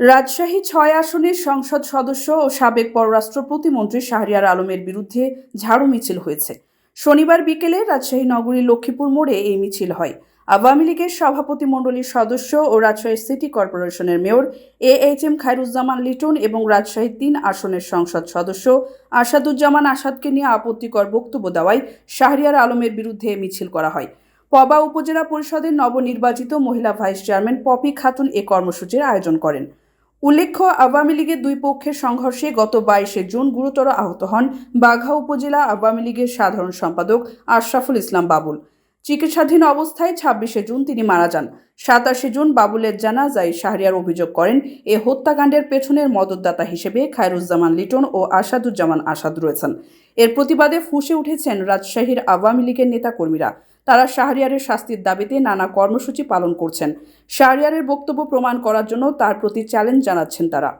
রাজশাহী ছয় আসনের সংসদ সদস্য ও সাবেক পররাষ্ট্র প্রতিমন্ত্রী শাহরিয়ার আলমের বিরুদ্ধে ঝাড়ু মিছিল হয়েছে। শনিবার বিকেলে রাজশাহী নগরীর লক্ষ্মীপুর মোড়ে এই মিছিল হয়। আওয়ামী লীগের সভাপতি মণ্ডলীর সদস্য ও রাজশাহী সিটি কর্পোরেশনের mayor A H M Khairuzzaman Liton এবং রাজশাহী তিন আসনের সংসদ সদস্য আসাদুজ্জামান আসাদকে নিয়ে আপত্তিকর বক্তব্য দেওয়ায় শাহরিয়ার আলমের বিরুদ্ধে মিছিল করা হয়। পবা উপজেলা পরিষদের নবনির্বাচিত মহিলা ভাইস চেয়ারম্যান পপি খাতুন এ কর্মসূচির আয়োজন করেন। উল্লেখ্য, আওয়ামী লীগের দুই পক্ষের সংঘর্ষে গত বাইশে জুন গুরুতর আহত হন বাঘা উপজেলা আওয়ামী লীগের সাধারণ সম্পাদক আশরাফুল ইসলাম বাবুল। চিকিৎসাধীন অবস্থায় ছাব্বিশে জুন তিনি মারা যান। সাতাশে জুন বাবুলের জানাজায় শাহরিয়ার অভিযোগ করেন, এ হত্যাকাণ্ডের পেছনের মদতদাতা হিসেবে খায়রুজ্জামান লিটন ও আসাদুজ্জামান আসাদ রয়েছেন। এর প্রতিবাদে ফুঁসে উঠেছেন রাজশাহীর আওয়ামী লীগের নেতাকর্মীরা। তারা শাহরিয়ারের শাস্তির দাবিতে নানা কর্মসূচি পালন করছেন। শাহরিয়ারের বক্তব্য প্রমাণ করার জন্য তার প্রতি চ্যালেঞ্জ জানাচ্ছেন তারা।